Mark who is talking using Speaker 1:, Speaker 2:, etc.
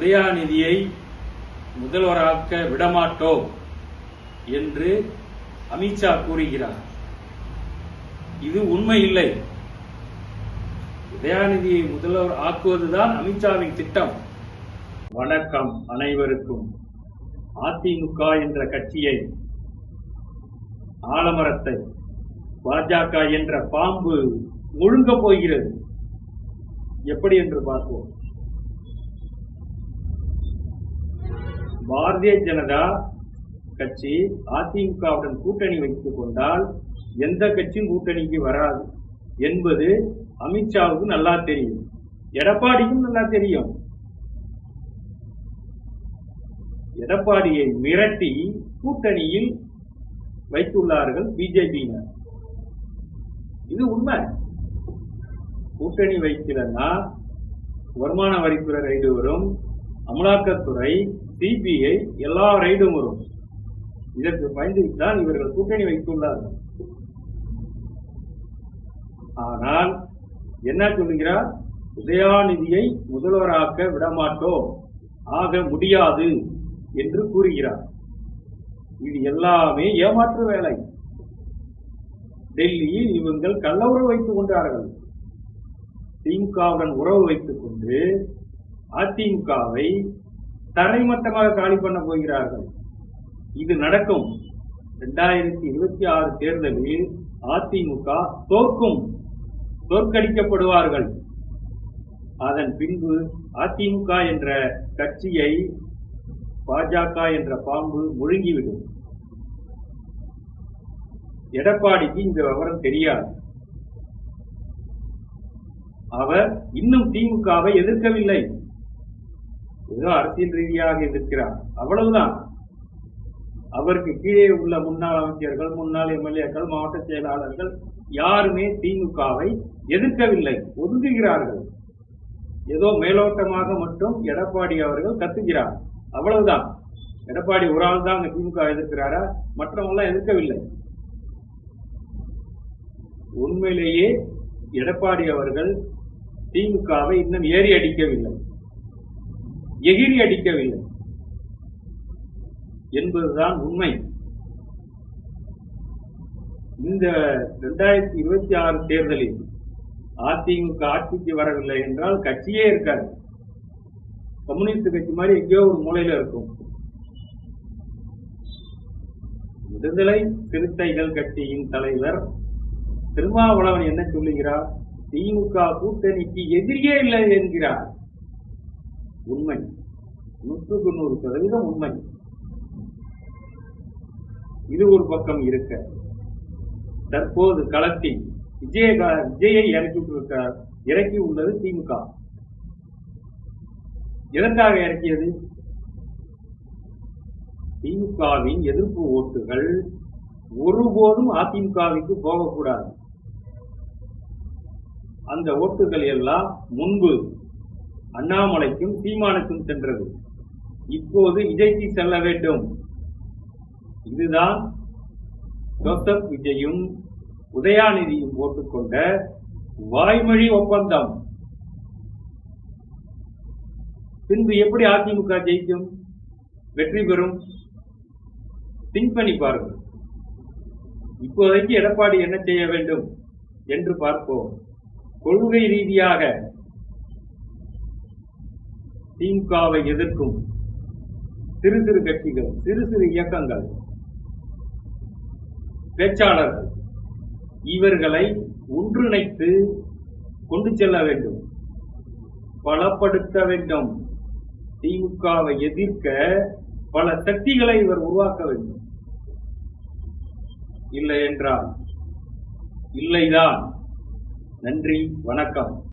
Speaker 1: உதயாநிதியை முதல்வராக்க விடமாட்டோம் என்று அமித்ஷா கூறுகிறார். இது உண்மை இல்லை உதயாநிதியை முதல்வர் ஆக்குவதுதான் அமித்ஷாவின் திட்டம். வணக்கம் அனைவருக்கும். அதிமுக என்ற கட்சியை ஆலமரத்தை பாஜக என்ற பாம்பு முழுங்க போகிறது. எப்படி என்று பார்ப்போம். பாரதிய ஜனதா கட்சி அதிமுகவுடன் கூட்டணி வைத்துக் கொண்டால் எந்த கட்சியும் கூட்டணிக்கு வராது என்பது அமித்ஷாவுக்கு நல்லா தெரியும். எடப்பாடிக்கும் நல்லா தெரியும். எடப்பாடியை மிரட்டி கூட்டணியில் வைத்துள்ளார்கள் பிஜேபியினர். இது உண்மை. கூட்டணி வைக்கலன்னா வருமான வரித்துறை ரைடு வரும் அமலாக்கத்துறை சிபிஐ எல்லா ரைடும் வரும். இதற்கு பயந்துதான் இவர்கள் கூட்டணி வைத்துள்ளார்கள். ஆனால் என்ன சொல்லுகிறார்? உதயாநிதியை முதல்வராக்க விடமாட்டோம். ஆக முடியாது என்று கூறுகிறார். இது எல்லாமே ஏமாற்று வேலை. டெல்லியில் இவங்கள் கள்ள உறவு வைத்துக் கொண்டார்கள். திமுகவுடன் உறவு வைத்துக் கொண்டு அதிமுகவை தரைமட்டமாக காலி பண்ண போகிறார்கள். இது நடக்கும். இரண்டாயிரத்தி இருபத்தி ஆறு தேர்தலில் அதிமுக தோற்கும் தோற்கடிக்கப்படுவார்கள். அதன் பின்பு அதிமுக என்ற கட்சியை பாஜக என்ற பாம்பு முழுங்கிவிடும். எடப்பாடிக்கு இந்த விவரம் தெரியாது. அவர் இன்னும் திமுகவை எதிர்க்கவில்லை. ஏதோ அரசியல் ரீதியாக எதிர்க்கிறார் அவ்வளவுதான். அவருக்கு கீழே உள்ள முன்னாள் அமைச்சர்கள் முன்னாள் எம்எல்ஏக்கள் மாவட்ட செயலாளர்கள் யாருமே திமுகவை எதிர்க்கவில்லை. ஒதுங்குகிறார்கள் ஏதோ மேலோட்டமாக மட்டும் எடப்பாடி அவர்கள் கத்துகிறார். அவ்வளவுதான். எடப்பாடி ஒரு ஆள் தான் அங்க திமுக எதிர்க்கிறாரா? மற்றவங்களாம் எதிர்க்கவில்லை. உண்மையிலேயே எடப்பாடி அவர்கள் திமுகவை இன்னும் ஏறி அடிக்கவில்லை. எகிரி அடிக்கவில்லை. என்பதுதான் உண்மை. இந்த இரண்டாயிரத்தி இருபத்தி ஆறு தேர்தலில் அதிமுக ஆட்சிக்கு வரவில்லை என்றால் கட்சியே இருக்காது. கம்யூனிஸ்ட் கட்சி மாதிரி எங்கேயோ ஒரு மூலையில இருக்கும். விடுதலை சிறுத்தைகள் கட்சியின் தலைவர் திருமாவளவன் என்ன சொல்லுகிறார்? திமுக கூட்டணிக்கு எதிரியே இல்லை என்கிறார். உண்மை. நூற்றுக்கு நூறு சதவீதம் உண்மை. இது ஒரு பக்கம் இருக்க. தற்போது களத்தில் விஜய விஜயை இறக்கி இறக்கி உள்ளது திமுக. எதற்காக இறக்கியது? திமுகவின் எதிர்ப்பு ஓட்டுகள் ஒருபோதும் அதிமுகவிற்கு போகக்கூடாது. அந்த ஓட்டுகள் எல்லாம் முன்பு அண்ணாமலைக்கும் சீமானுக்கும் சென்றது. இப்போது விஜய்க்கு செல்ல வேண்டும். இதுதான் ஜோசப் விஜயும் உதயாநிதியும் போட்டுக்கொண்ட வாய்மொழி ஒப்பந்தம். பின்பு எப்படி அதிமுக ஜெயிக்கும்? வெற்றி பெறும்? திங்க் பண்ணி பாருங்கள். இப்போதைக்கு எடப்பாடி என்ன செய்ய வேண்டும் என்று பார்ப்போம். கொள்கை ரீதியாக திமுகவை எதிர்க்கும் சிறு சிறு கட்சிகள் சிறு சிறு இயக்கங்கள் பேச்சாளர்கள் இவர்களை ஒன்றிணைத்து கொண்டு செல்ல வேண்டும் பலப்படுத்த வேண்டும். திமுகவை எதிர்க்க பல சக்திகளை இவர் உருவாக்க வேண்டும். இல்லை என்றால் இல்லைதான். நன்றி வணக்கம்.